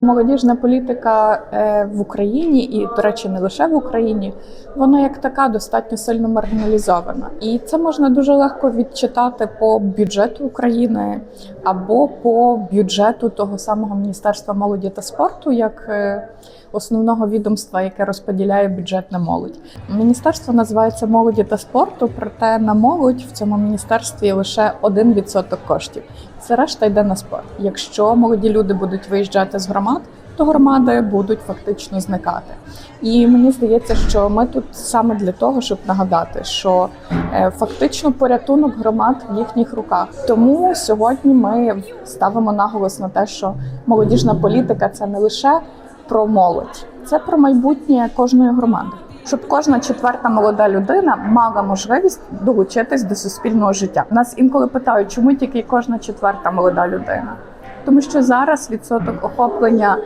Молодіжна політика е, в Україні, і, до речі, не лише в Україні, вона як така достатньо сильно маргіналізована. І це можна дуже легко відчитати по бюджету України або по бюджету того самого Міністерства молоді та спорту, як е, основного відомства, яке розподіляє бюджет на молодь. Міністерство називається молоді та спорту, проте на молодь в цьому міністерстві лише 1% коштів. Все решта йде на спорт. Якщо молоді люди будуть виїжджати з громад, то громади будуть фактично зникати. І мені здається, що ми тут саме для того, щоб нагадати, що е, фактично порятунок громад в їхніх руках. Тому сьогодні ми ставимо наголос на те, що молодіжна політика це не лише про молодь, це про майбутнє кожної громади. Щоб кожна четверта молода людина мала можливість долучитись до суспільного життя. Нас інколи питають, чому тільки кожна четверта молода людина? Тому що зараз відсоток охоплення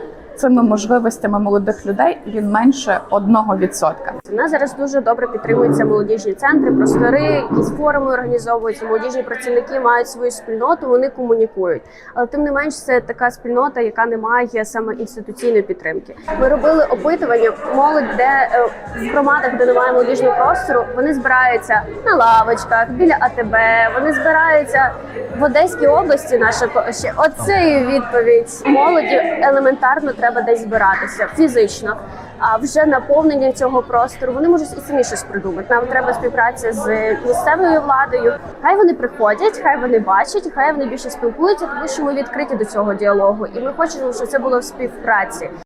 цими можливостями молодих людей він менше 1%. У нас зараз дуже добре підтримуються молодіжні центри, простори, якісь форуми організовуються. Молодіжні працівники мають свою спільноту, вони комунікують. Але тим не менш, це така спільнота, яка не має саме інституційної підтримки. Ми робили опитування молодь, де е, в громадах, де немає молодіжного простору, вони збираються на лавочках біля АТБ. Вони збираються в Одеській області. Наша ще оцею відповідь молоді елементарно треба десь збиратися фізично. А вже наповнення цього простору вони можуть і самі щось придумати. Нам треба співпраця з місцевою владою. Хай вони приходять, хай вони бачать, хай вони більше спілкуються, тому що ми відкриті до цього діалогу, і ми хочемо, щоб це було в співпраці.